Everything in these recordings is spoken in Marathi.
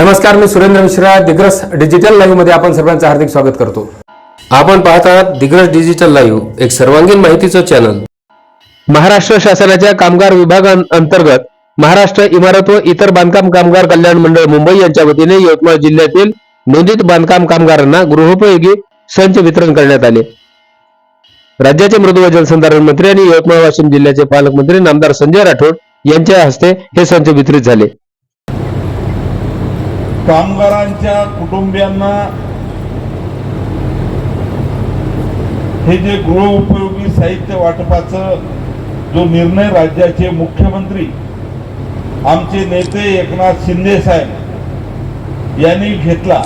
नमस्कार मी सुरेंद्र मिश्रा दिग्रस डिजिटल लाईव्हमध्ये आपण सर्वांचं हार्दिक स्वागत करतो. आपण पाहत आहात दिग्रस डिजिटल लाईव्ह एक सर्वांगीण माहितीचं चॅनल महाराष्ट्र शासनाच्या कामगार विभागांतर्गत महाराष्ट्र इमारत व इतर बांधकाम कामगार कल्याण मंडळ मुंबई यांच्या वतीने यवतमाळ जिल्ह्यातील नोंदित बांधकाम कामगारांना गृहोपयोगी संच वितरण करण्यात आले. राज्याचे मृदू व जलसंधारण मंत्री आणि यवतमाळ वाशिम जिल्ह्याचे पालकमंत्री नामदार संजय राठोड यांच्या हस्ते हे संच वितरित झाले. कामगारांच्या कुटुंबियांना हे जे गृहउपयोगी साहित्य वाटपाचं जो निर्णय राज्याचे मुख्यमंत्री आमचे नेते एकनाथ शिंदे साहेब यांनी घेतला.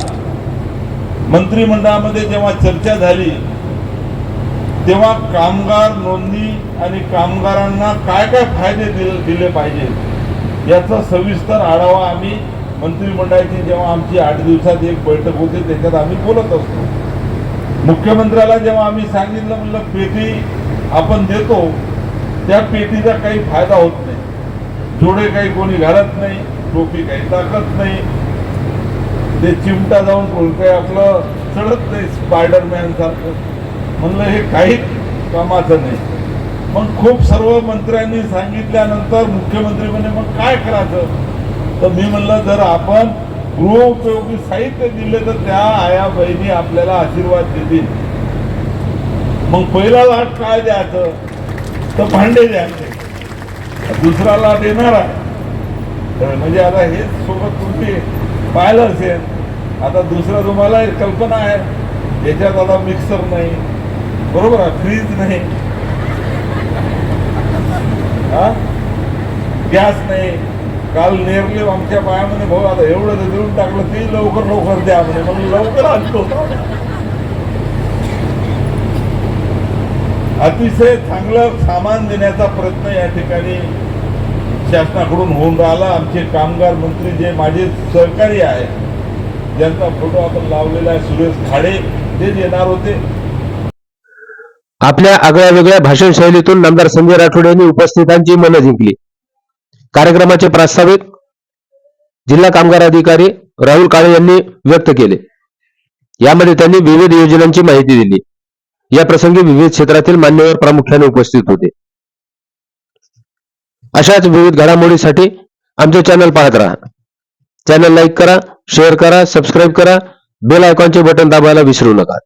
मंत्रिमंडळामध्ये जेव्हा चर्चा झाली तेव्हा कामगार नोंदणी आणि कामगारांना काय काय फायदे दिले दिले पाहिजेत याचा सविस्तर आढावा आम्ही मंत्रिमंडळाची जेव्हा आमची आठ दिवसात एक बैठक होते त्याच्यात आम्ही बोलत असतो. मुख्यमंत्र्याला जेव्हा आम्ही सांगितलं म्हणलं पेटी आपण देतो त्या पेटीचा काही फायदा होत नाही. जोडे काही कोणी घालत नाही टोपी काही टाकत नाही. ते चिमटा जाऊन कोण काही आपलं चढत नाही स्पायडरमॅन सारखं. म्हणलं हे काही कामाचं नाही. मग खूप सर्व मंत्र्यांनी सांगितल्यानंतर मुख्यमंत्री म्हणे मग काय करायचं? तर मी म्हणलं जर आपण गृहोपयोगी साहित्य दिले तर त्या आया बहिणी आपल्याला आशीर्वाद देतील. मग पहिला लाट काय द्यायचं? तर भांडे द्यायचे. दुसरा लाट येणार आहे. तर म्हणजे आता हेच सोबत तुम्ही पाहिलं असेल. आता दुसरं तुम्हाला एक कल्पना आहे. याच्यात आता मिक्सर नाही. बरोबर आहे? फ्रीज नाही. हा? गॅस नाही. काल नेरले आमच्या पायामध्ये भाऊ आता एवढं देऊन टाकलं ते लवकर लवकर द्या म्हणे मग लवकर आणतो. अतिशय चांगलं सामान देण्याचा प्रयत्न या ठिकाणी शासनाकडून होऊन राहिला. आमचे कामगार मंत्री जे माझे सहकारी आहेत ज्यांचा फोटो आपण लावलेला आहे सुरेश खाडे तेच येणार होते. आपल्या आगळ्या वेगळ्या भाषण शैलीतून नामदार संजय राठोड यांनी उपस्थितांची मनं जिंकली. कार्यक्रमाचे प्रास्ताविक जिल्हा कामगार अधिकारी राहुल काळे यांनी व्यक्त केले. यामध्ये त्यांनी विविध योजनांची माहिती दिली. या प्रसंगी विविध क्षेत्रातील मान्यवर प्रामुख्याने उपस्थित होते. अशाच विविध घडामोडीसाठी आमचे चॅनल पाहत राहा. चॅनल लाईक करा शेअर करा सबस्क्राईब करा. बेल आयकॉनचे बटन दाबायला विसरू नका.